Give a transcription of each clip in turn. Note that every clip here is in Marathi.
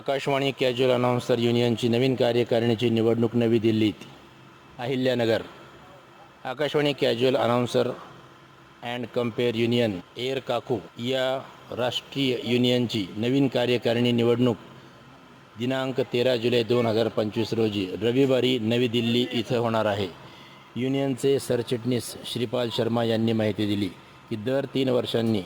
आकाशवाणी कॅज्युअल अनाउन्सर युनियनची नवीन कार्यकारिणीची निवडणूक नवी दिल्लीत. Ahilyanagar. Akashvani casual announcer and compere union air काकू या राष्ट्रीय युनियनची नवीन कार्यकारिणी निवडणूक. दिनांक तेरा जुलै दोन हजार पंचवीस रोजी रविवारी नवी दिल्ली इथं होणार आहे. युनियनचे सरचिटणीस श्रीपाल शर्मा यांनी माहिती दिली की दर तीन वर्षांनी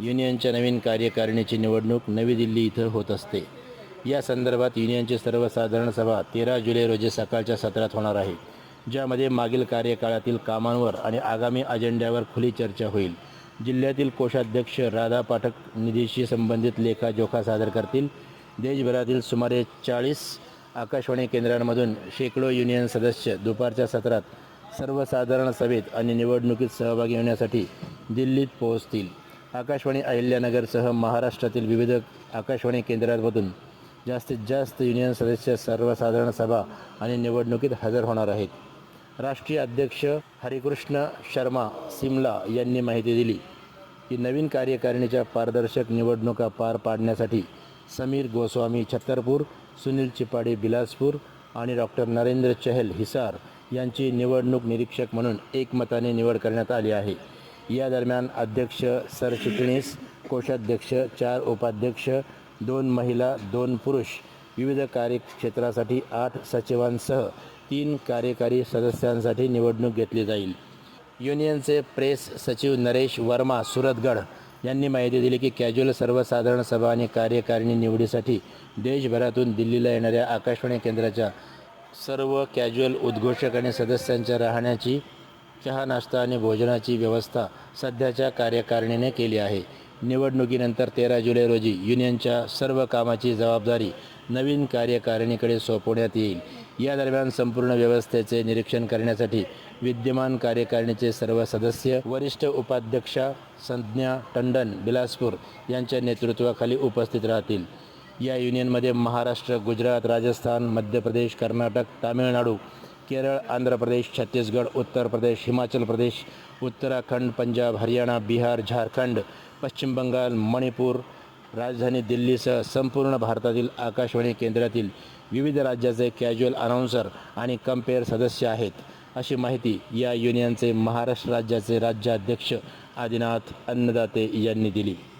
युनियनच्या नवीन कार्यकारिणीची निवडणूक नवी दिल्ली इथं होत असते. या संदर्भात युनियनची सर्वसाधारण सभा तेरा जुलै रोजी सकाळच्या सत्रात होणार आहे ज्यामध्ये मागील कार्यकाळातील कामांवर आणि आगामी अजेंड्यावर खुली चर्चा होईल. जिल्ह्यातील कोषाध्यक्ष राधा पाठक निधीशी संबंधित लेखाजोखा सादर करतील. देशभरातील सुमारे चाळीस आकाशवाणी केंद्रांमधून शेकडो युनियन सदस्य दुपारच्या सत्रात सर्वसाधारण सभेत आणि निवडणुकीत सहभागी होण्यासाठी दिल्लीत पोहोचतील. आकाशवाणी अहिल्यानगरसह महाराष्ट्रातील विविध आकाशवाणी केंद्रांमधून जास्तीत जास्त युनियन सदस्य सर्वसाधारण सभा आणि निवडणुकीत हजर होणार आहेत. राष्ट्रीय अध्यक्ष हरिकृष्ण शर्मा सिमला यांनी माहिती दिली की नवीन कार्यकारिणीच्या पारदर्शक निवडणुका पार पाडण्यासाठी समीर गोस्वामी छत्तरपूर सुनील चिपाडी बिलासपूर आणि डॉक्टर नरेंद्र चहल हिसार यांची निवडणूक निरीक्षक म्हणून एकमताने निवड करण्यात आली आहे. या दरम्यान अध्यक्ष सरचिटणीस कोषाध्यक्ष चार उपाध्यक्ष दोन महिला दोन पुरुष विविध कार्यक्षेत्रासाठी आठ सचिवांसह तीन कार्यकारी सदस्यांसाठी निवडणूक घेतली जाईल. युनियनचे प्रेस सचिव नरेश वर्मा सुरतगड यांनी माहिती दिली की कॅज्युअल सर्वसाधारण सभा आणि कार्यकारिणी निवडीसाठी देशभरातून दिल्लीला येणाऱ्या आकाशवाणी केंद्राच्या सर्व कॅज्युअल उद्घोषक आणि सदस्यांच्या राहण्याची चहा नाश्ता आणि भोजनाची व्यवस्था सध्याच्या कार्यकारिणीने केली आहे. निवडणुकीनंतर तेरा जुलै रोजी युनियनच्या सर्व कामाची जबाबदारी नवीन कार्यकारिणीकडे सोपवण्यात येईल. या दरम्यान संपूर्ण व्यवस्थेचे निरीक्षण करण्यासाठी विद्यमान कार्यकारिणीचे सर्व सदस्य वरिष्ठ उपाध्यक्षा संज्ञा टंडन बिलासपूर यांच्या नेतृत्वाखाली उपस्थित राहतील. या युनियनमध्ये महाराष्ट्र गुजरात राजस्थान मध्य प्रदेश कर्नाटक तामिळनाडू केरळ आंध्र प्रदेश छत्तीसगड उत्तर प्रदेश हिमाचल प्रदेश उत्तराखंड पंजाब हरियाणा बिहार झारखंड पश्चिम बंगाल मणिपूर राजधानी दिल्लीसह संपूर्ण भारतातील आकाशवाणी केंद्रातील विविध राज्याचे कॅज्युअल अनाऊन्सर आणि कंपेअर सदस्य आहेत. अशी माहिती या युनियनचे महाराष्ट्र राज्याचे राज्याध्यक्ष आदिनाथ अन्नदाते यांनी दिली.